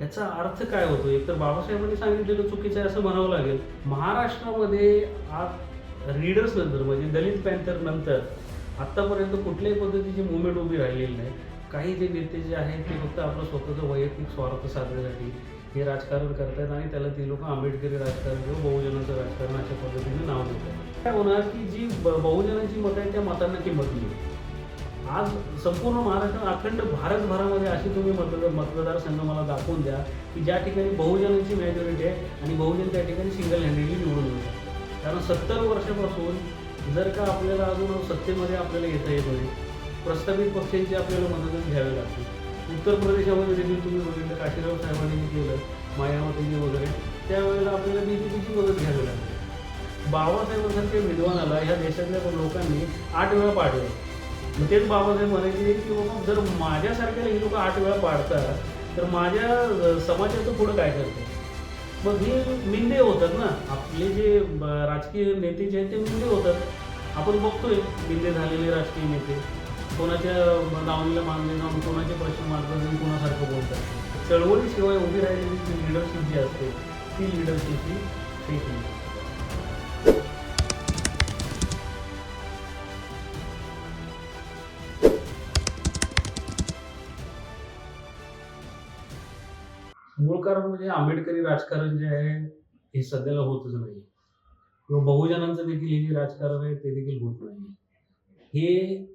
याचा अर्थ काय होतो? एक तर बाबासाहेबांनी सांगितलेलं चुकीचं आहे असं म्हणावं लागेल. महाराष्ट्रामध्ये आज रीडर्स नंतर म्हणजे दलित पॅन्थर नंतर आत्तापर्यंत कुठल्याही पद्धतीची मुवमेंट उभी राहिलेली नाही. काही जे नेते जे आहेत ते फक्त आपलं स्वतःचं वैयक्तिक स्वार्थ साधण्यासाठी हे राजकारण करतायत आणि त्याला ते लोक आंबेडकरी राजकारण किंवा बहुजनाचं राजकारण अशा पद्धतीने नाव देतात. काय होणार की जी ब- बहुजनांची मतं आहेत त्या मतांना किंमत मिळेल आज संपूर्ण महाराष्ट्र अखंड भारतभरामध्ये अशी तुम्ही मतदार मतदारसंघ मला दाखवून द्या की ज्या ठिकाणी बहुजनांची मेजॉरिटी आहे आणि बहुजन त्या ठिकाणी सिंगल हँडेडली निवडून येऊ शकतात. कारण सत्तर वर्षापासून जर का आपल्याला अजून सत्तेमध्ये आपल्याला येता येत नाही प्रस्तावित पक्षांची आपल्याला मतदान घ्यावी लागते. उत्तर प्रदेशामध्ये देखील तुम्ही बघितलं काशीराव साहेबांनी केलं मायावतीने वगैरे त्यावेळेला आपल्याला बी जे पीची मदत घ्यावी लागते. बाबासाहेबांसारख्या विद्वानाला ह्या देशातल्या लोकांनी आठ वेळा पाठवले. तेच बाबासाहेब म्हणायचे की बाबा जर माझ्यासारख्याला ही लोक आठ वेळा पाडतात तर माझ्या समाजाचं पुढं काय करते मग हे मिंदे होतात ना. आपले जे राजकीय नेते जे आहेत ते मिंदे होतात. आपण बघतोय मिंदे झालेले राजकीय नेते. कोणाच्या नावनीला मानले जाऊन कोणाचे प्रश्न मार्गदर्शन कोणासारखं बोलतात. चळवळीशिवाय उभी राहिलेली जी लिडरशिप जी असते ती लिडरशिप ही फेक मूळ कारण म्हणजे आंबेडकरी राजकारण जे आहे हे सध्याला होतच नाही किंवा बहुजनांचं देखील हे जे राजकारण आहे ते देखील होत नाही हे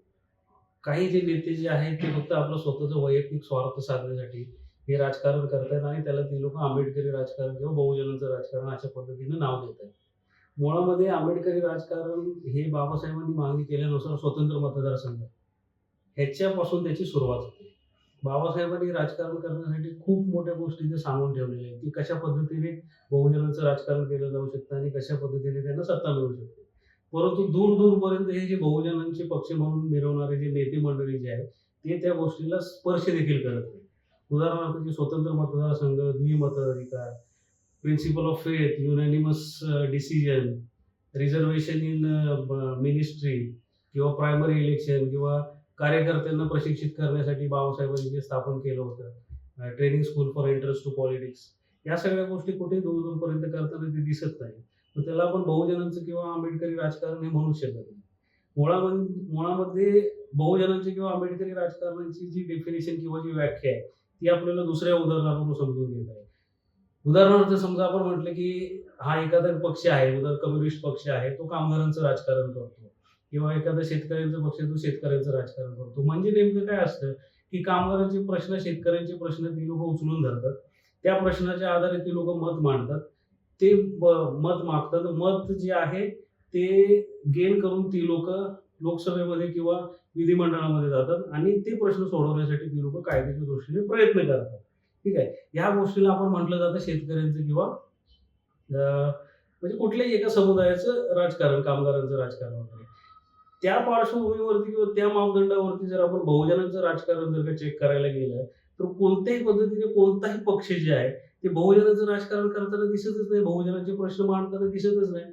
काही जे नेते जे आहेत ते फक्त आपलं स्वतःचं वैयक्तिक स्वार्थ साधण्यासाठी हे राजकारण करतायत आणि त्याला ती लोक आंबेडकरी राजकारण किंवा बहुजनांचं राजकारण अशा पद्धतीने नाव देत आहेत मुळामध्ये आंबेडकरी राजकारण हे बाबासाहेबांनी मागणी केल्यानुसार स्वतंत्र मतदारसंघ ह्याच्यापासून त्याची सुरुवात होते. बाबासाहेबांनी राजकारण करण्यासाठी खूप मोठ्या गोष्टी ते सांगून ठेवलेल्या आहेत की कशा पद्धतीने बहुजनांचं राजकारण केलं जाऊ शकतं आणि कशा पद्धतीने त्यांना सत्ता मिळू शकते. परंतु दूर दूरपर्यंत हे जे बहुजनांचे पक्ष म्हणून मिरवणारे जे नेते मंडळी जे आहेत ते त्या गोष्टीला स्पर्श देखील करत नाही उदाहरणार्थ जे स्वतंत्र मतदारसंघ द्विमताधिकार principle of faith unanimous decision reservation in ministry किंवा प्रायमरी इलेक्शन किंवा कार्यकर्त्यांना प्रशिक्षित करण्यासाठी बाबासाहेबांनी जे स्थापन केलं होतं training school for entrance to politics या सगळ्या गोष्टी कुठे दूर दूरपर्यंत करताना ते दिसत नाही. तर त्याला आपण बहुजनांचं किंवा आंबेडकरी राजकारण हे म्हणू शकत नाही. मुळामध्ये मुळामध्ये बहुजनांची किंवा आंबेडकरी राजकारणाची जी डेफिनेशन किंवा जी व्याख्या आहे ती आपल्याला दुसऱ्या उदाहरणावरून समजून घेत आहे उदाहरणार्थ समजा आपण म्हटलं की हा एखादा पक्ष आहे उदाहरण कम्युनिस्ट पक्ष आहे तो कामगारांचं राजकारण करतो. किंवा एखादा शेतकऱ्यांचं पक्ष तो शेतकऱ्यांचं राजकारण करतो. म्हणजे नेमकं काय असतं की कामगारांचे प्रश्न शेतकऱ्यांचे प्रश्न ती लोक उचलून धरतात. त्या प्रश्नाच्या आधारे ती लोक मत मांडतात. ते मत मागतात. मत जे आहे ते गेन करून ती लोक लोकसभेमध्ये किंवा विधिमंडळामध्ये जातात आणि ते प्रश्न सोडवण्यासाठी ती लोक कायद्याच्या दृष्टीने प्रयत्न करतात. ठीक आहे? ह्या गोष्टीला आपण म्हटलं जातं शेतकऱ्यांचं किंवा म्हणजे कुठल्याही एका समुदायाचं राजकारण कामगारांचं राजकारण. होतं त्या पार्श्वभूमीवरती किंवा त्या मापदंडावरती जर आपण बहुजनांचं राजकारण जर का चेक करायला गेलं तर कोणत्याही पद्धतीने कोणताही पक्ष जे आहे ते बहुजनाचं राजकारण करताना दिसतच नाही. बहुजनाचे प्रश्न मांडताना दिसतच नाही.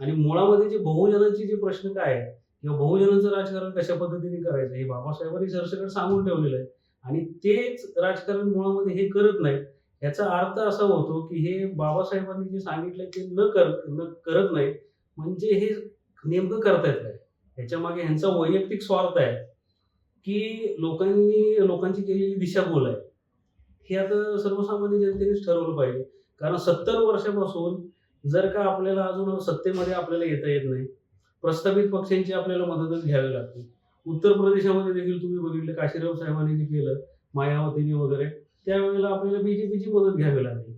आणि मुळामध्ये जे बहुजनांचे जे प्रश्न काय आहेत किंवा बहुजनांचं राजकारण कशा पद्धतीने करायचं हे बाबासाहेबांनी सरसकट सांगून ठेवलेलं आहे. आणि तेच राजकारण मुळामध्ये हे करत नाहीत. याचा अर्थ असा होतो की हे बाबासाहेबांनी जे सांगितलंय ते न कर न करत नाहीत. म्हणजे हे नेमकं करतायत काय? ह्याच्या मागे ह्यांचा वैयक्तिक स्वार्थ आहे की लोकांनी लोकांची केलेली दिशाभूल आहे. हे आता सर्वसामान्य जनतेनेच ठरवलं पाहिजे. कारण सत्तर वर्षापासून जर का आपल्याला अजून सत्तेमध्ये आपल्याला येता येत नाही प्रस्तावित पक्षांची आपल्याला मदतच घ्यावी लागते. उत्तर प्रदेशामध्ये देखील तुम्ही बघितलं काशीराव साहेबांनी जे केलं मायावतीने वगैरे त्यावेळेला आपल्याला बीजेपीची मदत घ्यावी लागली.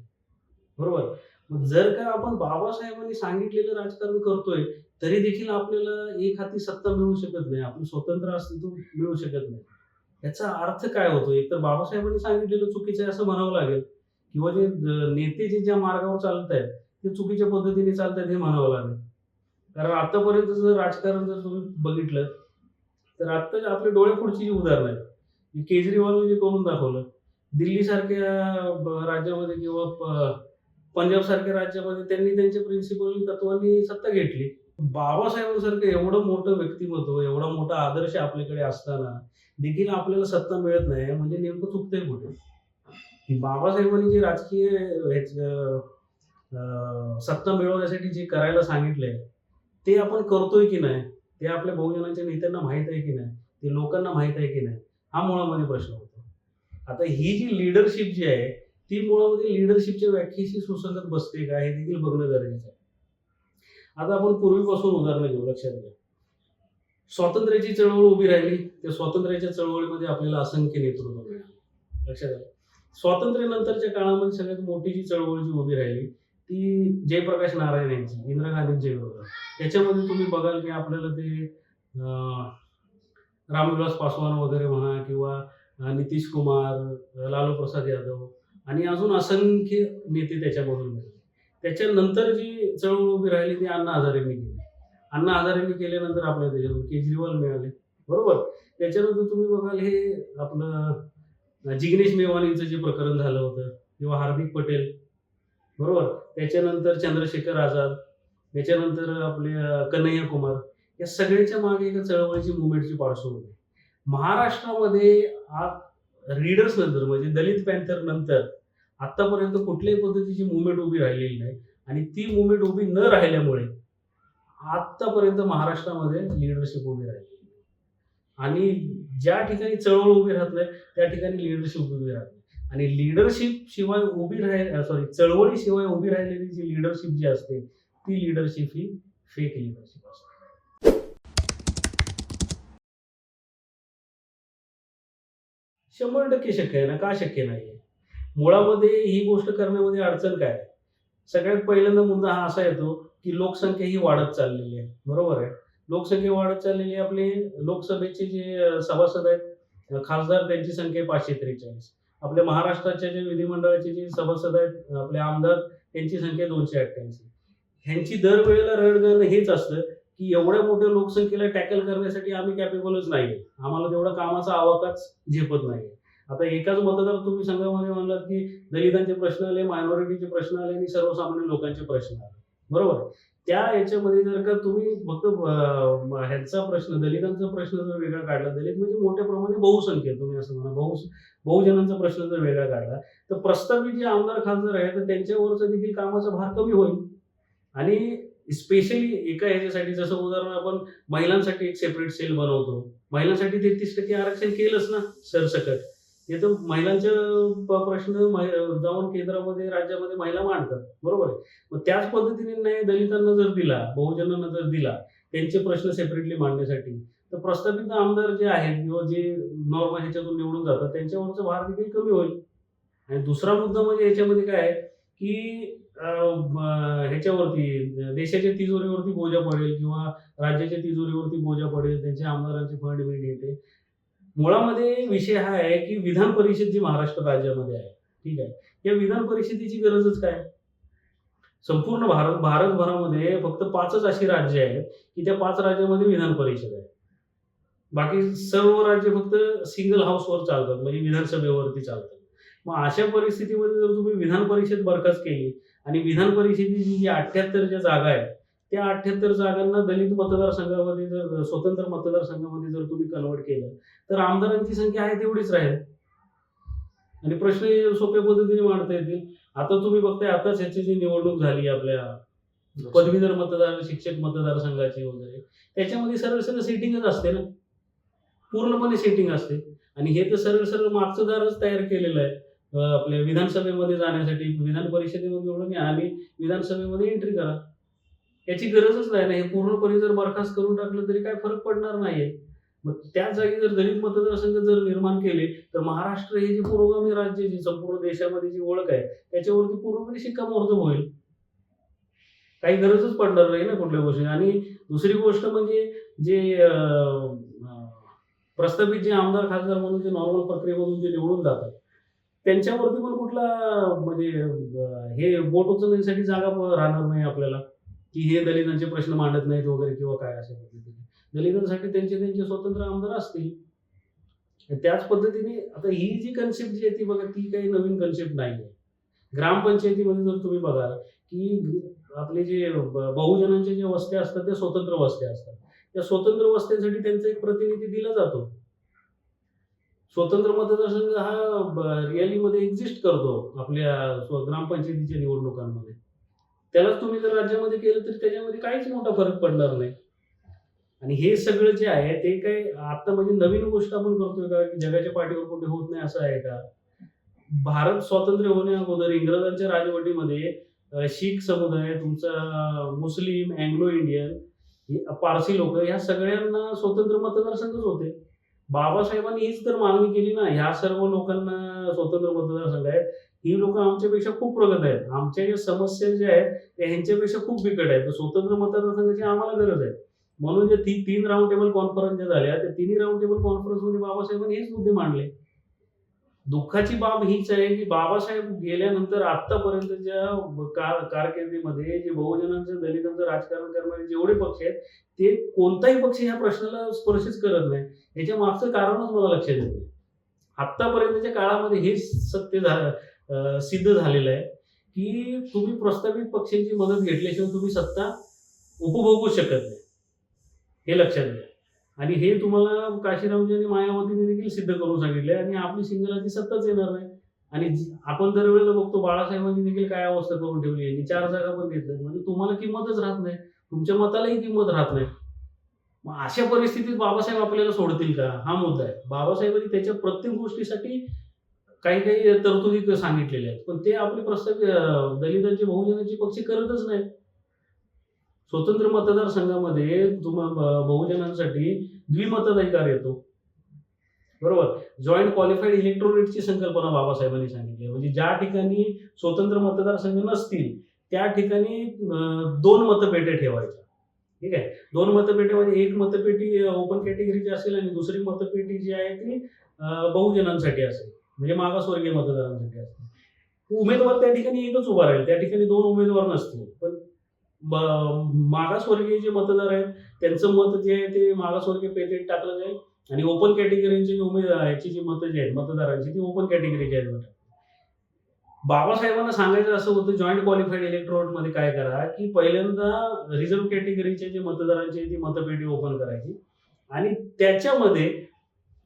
बरोबर? मग जर का आपण बाबासाहेबांनी सांगितलेलं राजकारण करतोय तरी देखील आपल्याला एक हाती सत्ता मिळू शकत नाही. आपलं स्वतंत्र अस्तित्व मिळू शकत नाही. याचा अर्थ काय होतो? एक तर बाबासाहेबांनी सांगितलेलं चुकीचं आहे असं म्हणावं लागेल. किंवा जे नेते जे ज्या मार्गावर चालत आहेत ते चुकीच्या पद्धतीने चालत आहेत हे म्हणावं लागेल. कारण आतापर्यंत जर राजकारण जर तुम्ही बघितलं तर आत्ताच्या आपले डोळे पुढची जी उदाहरणं आहेत. केजरीवालने जे करून दाखवलं दिल्लीसारख्या राज्यामध्ये किंवा पंजाबसारख्या राज्यामध्ये त्यांनी त्यांच्या प्रिन्सिपल तत्वांनी सत्ता घेतली. बाबासाहेबांसारखं एवढं मोठं व्यक्तिमत्व एवढा मोठा आदर्श आपल्याकडे असताना देखील आपल्याला सत्ता मिळत नाही म्हणजे नेमकं चुकतंय कुठे? बाबासाहेबांनी जे राजकीय सत्ता मिळवण्यासाठी जे करायला सांगितलंय ते आपण करतोय की नाही? ते आपल्या बहुजनांच्या नेत्यांना माहीत आहे की नाही? ते लोकांना माहीत आहे की नाही? हा मुळामध्ये प्रश्न होतो. आता ही जी लिडरशिप जी आहे ती मुळामध्ये लिडरशिपच्या व्याख्येशी सुसंगत बसते का हे देखील बघणं गरजेचं आहे. आता आपण पूर्वीपासून उदाहरणं घेऊ लक्षात घ्या. स्वातंत्र्याची चळवळ उभी राहिली त्या स्वातंत्र्याच्या चळवळीमध्ये आपल्याला असंख्य नेतृत्व मिळालं. लक्षात घ्या. स्वातंत्र्यानंतरच्या काळामध्ये सगळ्यात मोठी जी चळवळ जी उभी राहिली ती जयप्रकाश नारायण यांची इंदिरा गांधींची विरोधात त्याच्यामध्ये तुम्ही बघाल की आपल्याला ते रामविलास पासवान वगैरे म्हणा किंवा नितीश कुमार लालू प्रसाद यादव आणि अजून असंख्य नेते त्याच्यामधून मिळाले. त्याच्यानंतर जी चळवळ उभी राहिली ती अण्णा हजारेंनी केली. अण्णा हजारेंनी केल्यानंतर आपल्याला त्याच्यातून केजरीवाल मिळाले. बरोबर? त्याच्यानंतर तुम्ही बघाल हे आपलं जिग्नेश मेवानीचं जे प्रकरण झालं होतं किंवा हार्दिक पटेल. बरोबर? त्याच्यानंतर चंद्रशेखर आझाद त्याच्यानंतर आपले कन्हैया कुमार. या सगळ्याच्या मागे एका चळवळीची मुवमेंटची पार्श्वभूमी महाराष्ट्रामध्ये महाराष्ट्रामध्ये रीडर्स नंतर म्हणजे दलित पॅन्थर नंतर आतापर्यंत कुठल्याही पद्धतीची मुवमेंट उभी राहिलेली नाही. आणि ती मुवमेंट उभी न राहिल्यामुळे आतापर्यंत महाराष्ट्रामध्ये लिडरशिप उभी राहिली आणि ज्या ठिकाणी चळवळ उभी राहत नाही त्या ठिकाणी लिडरशिप उभी राहत नाही. आणि लिडरशिप शिवाय उभी राह सॉरी चळवळीशिवाय उभी राहिलेली जी लिडरशिप जी असते ती लिडरशिप ही फेक लिडरशिप असते. शंभर टक्के शक्य आहे ना? का शक्य नाही मुळामध्ये ही गोष्ट करण्यामध्ये अडचण काय? सगळ्यात पहिल्यांदा मुद्दा हा असा येतो की लोकसंख्या ही वाढत चाललेली आहे. बरोबर आहे? लोकसंख्या वाढत चाललेली आहे आपले लोकसभेचे जे सभासद आहेत खासदार त्यांची संख्या पाचशे त्रेचाळीस. आपल्या महाराष्ट्राच्या जे विधिमंडळाचे जे सभासद आहेत आपले आमदार त्यांची संख्या दोनशे अठ्ठ्याऐंशी. ह्यांची दरवेळेला रडगणं हेच असतं की एवढ्या मोठ्या लोकसंख्येला टॅकल करण्यासाठी आम्ही कॅपेबलच नाही आम्हाला तेवढा कामाचा आवाकाच झेपत नाही आता एकाच मतदार तुम्ही संघामध्ये म्हणलात की दलितांचे प्रश्न आले मायनॉरिटीचे प्रश्न आले आणि सर्वसामान्य लोकांचे प्रश्न आले. बरोबर? त्या याच्यामध्ये जर का तुम्ही फक्त ह्यांचा प्रश्न दलितांचा प्रश्न जर वेगळा काढला दलित म्हणजे मोठ्या प्रमाणे बहुसंख्या तुम्ही असं म्हणा बहु बहुजनांचा प्रश्न जर वेगळा काढला तर प्रस्तावित जे आमदार खासदार आहेत तर त्यांच्यावरचा देखील कामाचा भार कमी होईल. आणि स्पेशली एका ह्याच्यासाठी जसं उदाहरण आपण महिलांसाठी एक सेपरेट सेल बनवतो. महिलांसाठी तेहतीस टक्के आरक्षण केलंच ना सरसकट. हे तर महिलांच्या प्रश्न जाऊन केंद्रामध्ये राज्यामध्ये महिला मांडतात. बरोबर आहे? मग त्याच पद्धतीने न्याय दलितांना जर दिला बहुजनांना जर दिला त्यांचे प्रश्न सेपरेटली मांडण्यासाठी तर प्रस्थापित आमदार जे आहेत किंवा जे नॉर्मल ह्याच्यातून निवडून जातात त्यांच्यावरचा भार देखील कमी होईल. आणि दुसरा मुद्दा म्हणजे याच्यामध्ये काय आहे की ह्याच्यावरती देशाच्या तिजोरीवरती बोजा पडेल किंवा राज्याच्या तिजोरीवरती बोजा पडेल त्यांच्या आमदारांचे फंड बिंड येते मुळामध्ये विषय हा आहे की विधान परिषद जी महाराष्ट्र राज्यामध्ये आहे ठीक आहे या विधान परिषदेची गरजच काय? संपूर्ण भारत भारतभरामध्ये फक्त पाचच अशी राज्य आहेत की त्या पाच राज्यामध्ये विधान परिषद आहे. बाकी सर्व राज्य फक्त सिंगल हाऊसवर चालतात म्हणजे विधानसभेवरती चालतात. मग अशा परिस्थितीमध्ये जर तुम्ही विधान परिषद बरखास्त केली आणि विधान परिषदेची जी अठ्ठ्याहत्तर ज्या जागा आहेत त्या अठ्ठ्याहत्तर जागांना दलित मतदारसंघामध्ये जर स्वतंत्र मतदारसंघामध्ये जर तुम्ही कन्वर्ट केलं तर आमदारांची संख्या आहे तेवढीच राहील. आणि प्रश्न सोप्या पद्धतीने मांडता येतील. आता तुम्ही बघताय आताच ह्याची जी निवडणूक झाली आपल्या पदवीधर मतदार शिक्षक मतदारसंघाची वगैरे त्याच्यामध्ये सरळ सरळ सेटिंगच असते ना. पूर्णपणे सेटिंग असते. आणि हे तर सरळ सरळ मागचं दारच तयार केलेलं आहे. आपल्या विधानसभेमध्ये जाण्यासाठी विधान परिषदेमध्ये निवडून या आणि विधानसभेमध्ये एंट्री करा. याची गरजच नाही. ना हे पूर्णपणे जर बरखास्त करून टाकलं तरी काय फरक पडणार नाहीये. मग त्या जागी जर दलित मतदारसंघ जर निर्माण केले तर महाराष्ट्र हे जे पुरोगामी राज्य जी संपूर्ण देशामध्ये जी ओळख आहे त्याच्यावरती पूर्णपणे शिक्कामोर्तब होईल. काही गरजच पडणार नाही ना कुठल्या गोष्टी. आणि दुसरी गोष्ट म्हणजे जे प्रस्थापित जे आमदार खासदार म्हणून जे नॉर्मल प्रक्रियेमधून जे निवडून जातात त्यांच्यावरती पण कुठला म्हणजे हे बोट उचलण्यासाठी जागा राहणार नाही आपल्याला. की हे दलितांचे प्रश्न मांडत नाहीत वगैरे किंवा काय अशा पद्धतीने. दलितांसाठी त्यांचे त्यांचे स्वतंत्र आमदार असतील. त्याच पद्धतीने आता ही जी कन्सेप्ट जी आहे ती बघा ती काही नवीन कन्सेप्ट नाही आहे ग्रामपंचायतीमध्ये जर तुम्ही बघाल की आपले जे बहुजनांचे बहुजनांच्या ज्या वस्त्या असतात त्या स्वतंत्र वस्त्या असतात. त्या स्वतंत्र वस्त्यांसाठी त्यांचा एक प्रतिनिधी दिला जातो. स्वतंत्र मतदारसंघ हा रिअलीमध्ये एक्झिस्ट करतो आपल्या ग्रामपंचायतीच्या निवडणुकांमध्ये. त्यालाच तुम्ही जर राज्यामध्ये केलं तर त्याच्यामध्ये काहीच मोठा फरक पडणार नाही. आणि हे सगळं जे आहे ते काय आता म्हणजे नवीन गोष्ट आपण करतोय का? की जगाच्या पाठीवर कुठे होत नाही असं आहे का? भारत स्वातंत्र्य होण्या अगोदर इंग्रजांच्या राजवटीमध्ये शीख समुदाय तुमचा मुस्लिम अँग्लो इंडियन पारसी लोक ह्या सगळ्यांना स्वतंत्र मतदारसंघच होते. बाबासाहेबांनी हीच तर मागणी केली ना ह्या सर्व लोकांना स्वतंत्र मतदारसंघ आहेत. ही लोक आमच्यापेक्षा खूप प्रगत आहेत. आमच्या ज्या समस्या ज्या आहेत त्या ह्यांच्यापेक्षा खूप बिकट आहेत. तर स्वतंत्र मतदारसंघाची आम्हाला गरज आहे. म्हणून जे ती तीन राऊंड टेबल कॉन्फरन्स ज्या झाल्या त्या तिन्ही राऊंड टेबल कॉन्फरन्समध्ये बाबासाहेबांनी हेच मुद्दे मांडले. दुःखाची बाब हीच आहे की बाबासाहेब गेल्यानंतर आतापर्यंतच्या कार कारकिर्दीमध्ये जे बहुजनांचं दलितांचं राजकारण करणारे जेवढे पक्ष आहेत ते कोणताही पक्ष ह्या प्रश्नाला स्पर्शच करत नाही. याच्या मागचं कारणच मला लक्षात येत आत्तापर्यंतच्या काळामध्ये हे सत्य झा सिद्ध झालेलं आहे की तुम्ही प्रस्तावित पक्षांची मदत घेतल्याशिवाय तुम्ही सत्ता उपभोगू शकत नाही. हे लक्षात घ्या. आणि हे तुम्हाला काशीरामजी आणि मायावतीने देखील सिद्ध करून सांगितले आणि आपली सिंगलाची सत्ताच येणार नाही. आणि आपण दरवेळेला बघतो बाळासाहेबांनी देखील काय अवस्था करून ठेवली आहे? चार जागा पण घेतल्या म्हणजे तुम्हाला किंमतच राहत नाही. तुमच्या मतालाही किंमत राहत नाही. मग अशा परिस्थितीत बाबासाहेब आपल्याला सोडतील का? हा मुद्दा आहे. बाबासाहेबांनी त्याच्या प्रत्येक गोष्टीसाठी काही काही तरतुदी सांगितलेल्या आहेत. पण ते आपले प्रस्ताव दलितांचे बहुजनांचे पक्ष करतच नाही स्वतंत्र मतदारसंघामध्ये तुम्हा बहुजनांसाठी द्विमताधिकार येतो. बरोबर? जॉईंट क्वालिफाईड इलेक्ट्रोरेटची संकल्पना बाबासाहेबांनी सांगितली आहे. म्हणजे ज्या ठिकाणी स्वतंत्र मतदारसंघ नसतील त्या ठिकाणी दोन मतपेट्या ठेवायच्या. ठीक आहे? दोन मतपेटीमध्ये एक मतपेटी ओपन कॅटेगरीची असेल आणि दुसरी मतपेटी जी आहे ती बहुजनांसाठी असेल. म्हणजे मागासवर्गीय मतदारांसाठी असेल. उमेदवार त्या ठिकाणी एकच उभा राहील. त्या ठिकाणी दोन उमेदवार नसतील. पण मागासवर्गीय जे मतदार आहेत त्यांचं मत जे आहे ते मागासवर्गीय पेटीत टाकलं जाईल. आणि ओपन कॅटेगरीची जी उमेदवार याची जी मतं जी आहेत मतदारांची ती ओपन कॅटेगरीची आहेत. बघा. बाबासाहेबांना सांगायचं असं होतं जॉईंट क्वालिफाईड इलेक्ट्रोडमध्ये काय करा की पहिल्यांदा रिझर्व्ह कॅटेगरीचे जे मतदारांची ती मतपेटी ओपन करायची. आणि त्याच्यामध्ये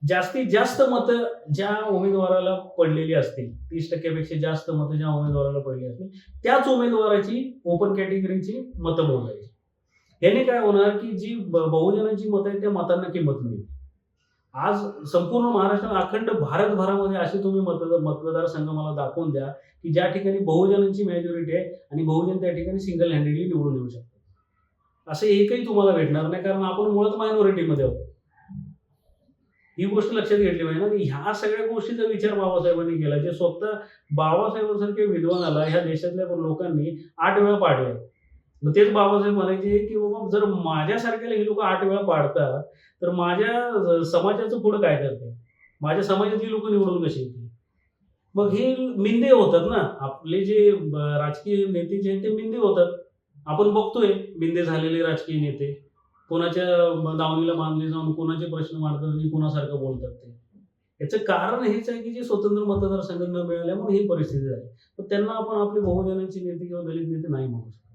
जास्तीत जास्त मतं ज्या उमेदवाराला पडलेली असतील तीस टक्क्यापेक्षा जास्त मतं ज्या उमेदवाराला पडली असतील त्याच उमेदवाराची ओपन कॅटेगरीची मतं मोजायची. याने काय होणार की जी बहुजनांची मतं आहेत त्या मतांना किंमत मिळेल. आज संपूर्ण महाराष्ट्र अखंड भारतभरामध्ये असे तुम्ही मतदार मतदारसंघ मला दाखवून द्या की ज्या ठिकाणी बहुजनांची मेजॉरिटी आहे आणि बहुजन त्या ठिकाणी सिंगल हँडेडली निवडून येऊ शकतात. असं एकही तुम्हाला भेटणार नाही कारण आपण मुळात मायनॉरिटीमध्ये आहोत. ही गोष्ट लक्षात घेतली पाहिजे ना की ह्या सगळ्या गोष्टीचा विचार बाबासाहेबांनी केला जे स्वतः बाबासाहेबांसारखे विद्वानाला ह्या देशातल्या लोकांनी आठ वेळा पाडले मग तेच बाबासाहेब म्हणायचे की बाबा जर माझ्यासारख्याला ही लोक आठ वेळा पाडतात तर माझ्या समाजाचं पुढं काय करते? माझ्या समाजातली लोक निवडून कशी येतील? मग हे मिंदे होतात ना. आपले जे राजकीय नेते जे आहेत ते मिंदे होतात. आपण बघतोय मिंदे झालेले राजकीय नेते. कोणाच्या दावणीला बांधले जाऊन कोणाचे प्रश्न मांडतात आणि कोणासारखं बोलतात ते. याचं कारण हेच आहे की जे स्वतंत्र मतदारसंघ न मिळाल्यामुळे ही परिस्थिती झाली. पण त्यांना आपण आपले बहुजनांचे नेते किंवा दलित नेते नाही म्हणू शकतो.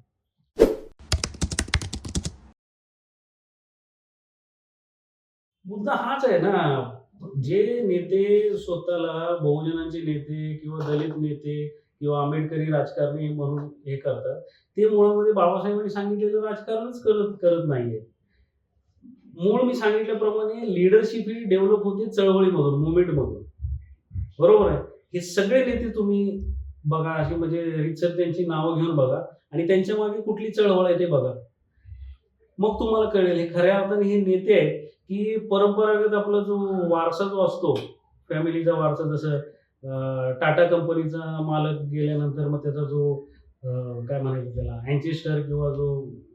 मुद्दा हाच आहे ना. जे नेते स्वतःला बहुजनांचे नेते किंवा दलित नेते किंवा आंबेडकरी राजकारणी म्हणून हे करतात ते मुळामध्ये बाबासाहेबांनी सांगितलेलं राजकारणच करत करत नाहीये. मूळ मी सांगितल्याप्रमाणे लिडरशिप ही डेव्हलप होते चळवळीमधून मुवमेंटमधून बरोबर आहे? हे सगळे नेते तुम्ही बघा अशी म्हणजे रितसर त्यांची नावं घेऊन बघा आणि त्यांच्या मागे कुठली चळवळ आहे ते बघा. मग तुम्हाला कळेल हे खऱ्या अर्थाने हे नेते आहेत की परंपरागत आपला जो वारसा जो असतो फॅमिलीचा वारसा जसं टाटा कंपनीचा मालक गेल्यानंतर मग त्याचा जो काय म्हणायचं त्याला अँचेस्टर किंवा जो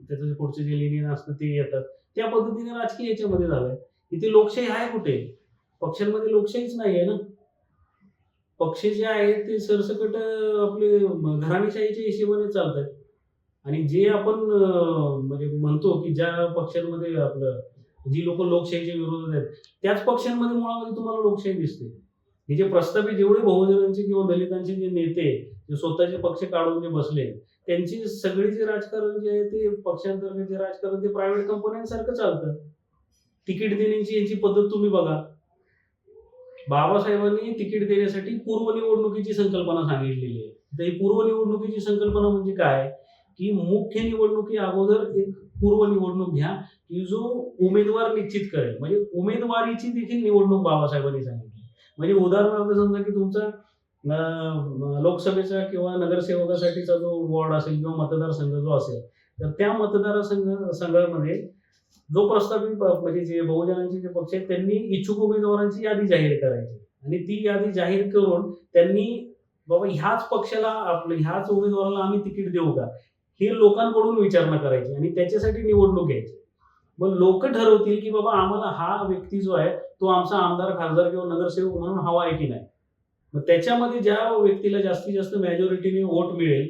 त्याचं जे पुढचे जे लिनियन असतं ते येतात त्या पद्धतीने राजकीय याच्यामध्ये झालंय. इथे लोकशाही आहे कुठे? पक्षांमध्ये लोकशाहीच नाही आहे ना. पक्ष जे आहेत ते सरसकट आपले घराणेशाहीच्या हिशोबाने चालतात. आणि जे आपण म्हणजे म्हणतो की ज्या पक्षांमध्ये आपलं जी लोक लोकशाहीच्या विरोधात आहेत त्याच पक्षांमध्ये मुळामध्ये तुम्हाला लोकशाही दिसते. हे जे प्रस्तावित जेवढे बहुजनांचे किंवा दलितांचे जे नेते जे स्वतःचे पक्ष काढून जे बसले त्यांची सगळी जे राजकारण जे आहे ते पक्षांतर्गत जे राजकारण ते प्रायव्हेट कंपन्यांसारखं चालतं. तिकीट देण्याची यांची पद्धत तुम्ही बघा. बाबासाहेबांनी तिकीट देण्यासाठी पूर्व निवडणुकीची संकल्पना सांगितलेली आहे. तर ही पूर्व निवडणुकीची संकल्पना म्हणजे काय? की मुख्य निवडणुकी अगोदर एक पूर्व निवडणूक घ्या की जो उमेदवार निश्चित करेल. म्हणजे उमेदवारीची देखील निवडणूक बाबासाहेबांनी सांगितली. म्हणजे उदाहरणार्थ समजा की तुमचा लोकसभेचा किंवा नगरसेवकासाठीचा जो वॉर्ड असेल किंवा मतदारसंघ जो असेल तर त्या मतदारसंघ संघामध्ये जो प्रस्तावित म्हणजे जे बहुजनांचे जे पक्ष आहेत त्यांनी इच्छुक उमेदवारांची यादी जाहीर करायची. आणि ती यादी जाहीर करून त्यांनी बाबा ह्याच पक्षाला आपलं ह्याच उमेदवाराला आम्ही तिकीट देऊ का? हे लोकांकडून विचारणा करायची आणि त्याच्यासाठी निवडणूक घ्यायची मग लोक ठरवतील की बाबा आम्हाला हा व्यक्ती जो आहे तो आमचा आमदार खासदार किंवा नगरसेवक म्हणून हवा आहे की नाही. मग त्याच्यामध्ये ज्या व्यक्तीला जास्तीत जास्त मेजॉरिटीने वोट मिळेल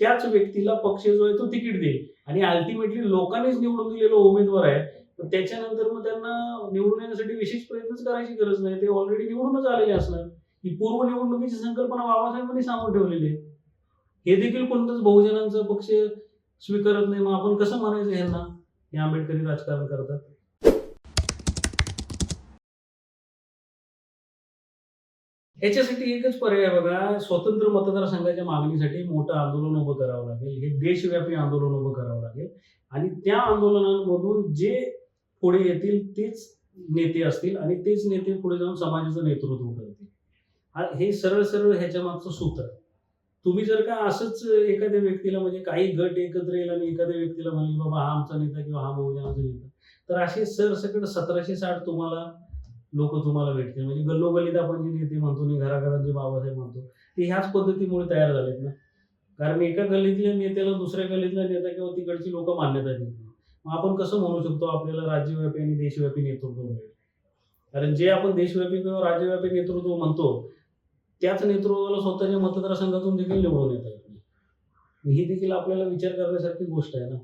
त्याच व्यक्तीला पक्ष जो आहे तो तिकीट देईल. आणि अल्टिमेटली लोकांनीच निवडून दिलेला उमेदवार आहे त्याच्यानंतर मग त्यांना निवडून येण्यासाठी विशेष प्रयत्नच करायची गरज नाही. ते ऑलरेडी निवडूनच आलेले असणार. ही पूर्व निवडणुकीची संकल्पना बाबासाहेबांनी सांगून ठेवलेली आहे. हे देखील कोणतंच बहुजनांचं पक्ष स्वीकारत नाही. मग आपण कसं म्हणायचं यांना? हे आंबेडकरी राजकारण करतात. याच्यासाठी एकच पर्याय बघा. स्वतंत्र मतदारसंघाच्या मागणीसाठी मोठं आंदोलन उभं करावं लागेल. हे देशव्यापी आंदोलन उभं करावं लागेल. आणि त्या आंदोलनांमधून जे पुढे येतील तेच नेते असतील आणि तेच नेते पुढे जाऊन समाजाचं नेतृत्व करतील. हे सरळ सरळ ह्याच्या मागचं सूत्र आहे. तुम्ही जर का असंच एखाद्या व्यक्तीला म्हणजे काही गट एकत्र येईल आणि एखाद्या व्यक्तीला म्हणले बाबा हा आमचा नेता किंवा हा बहुजनाचा नेता. तर असे सरसकट सतराशे साठ तुम्हाला लोक तुम्हाला भेटतील. म्हणजे गल्लोगल्लीत आपण जे नेते म्हणतो आणि घराघरात जे बाबासाहेब म्हणतो ते ह्याच पद्धतीमुळे तयार झालेत ना. कारण एका गल्लीतल्या नेत्याला दुसऱ्या गल्लीतला नेता किंवा तिकडची लोक मान्यता देत नाही मग आपण कसं म्हणू शकतो आपल्याला राज्यव्यापी आणि देशव्यापी नेतृत्व मिळेल? कारण जे आपण देशव्यापी किंवा राज्यव्यापी नेतृत्व म्हणतो त्याच नेतृत्वाला स्वतःच्या मतदारसंघातून देखील निवडून येता येत नाही. ही देखील आपल्याला विचार करण्यासारखी गोष्ट आहे ना.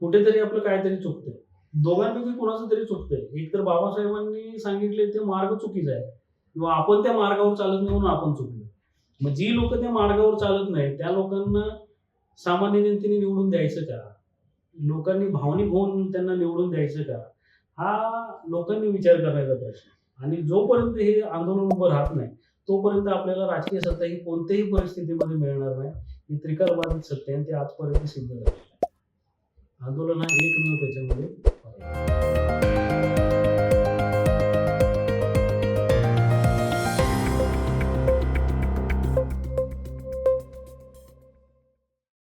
कुठेतरी आपलं काहीतरी चुकतंय. दोघांपैकी कोणाचं तरी चुकतंय. एक तर बाबासाहेबांनी सांगितले ते मार्ग चुकीचा आहे. किंवा आपण त्या मार्गावर चालत नाही म्हणून आपण चुकलो. मग जी लोक त्या मार्गावर चालत नाही त्या लोकांना सामान्य जनतेने निवडून द्यायचं का? लोकांनी भावनिक होऊन त्यांना निवडून द्यायचं का? हा लोकांनी विचार करण्याचा प्रश्न. आणि जोपर्यंत हे आंदोलन उभं राहत नाही तोपर्यंत आपल्याला राजकीय सत्ता ही कोणत्याही परिस्थितीमध्ये मिळणार नाही. ही त्रिकारवादी सत्ता आहे ते आजपर्यंत सिद्ध झाली आंदोलन हा एकमेव त्याच्यामध्ये.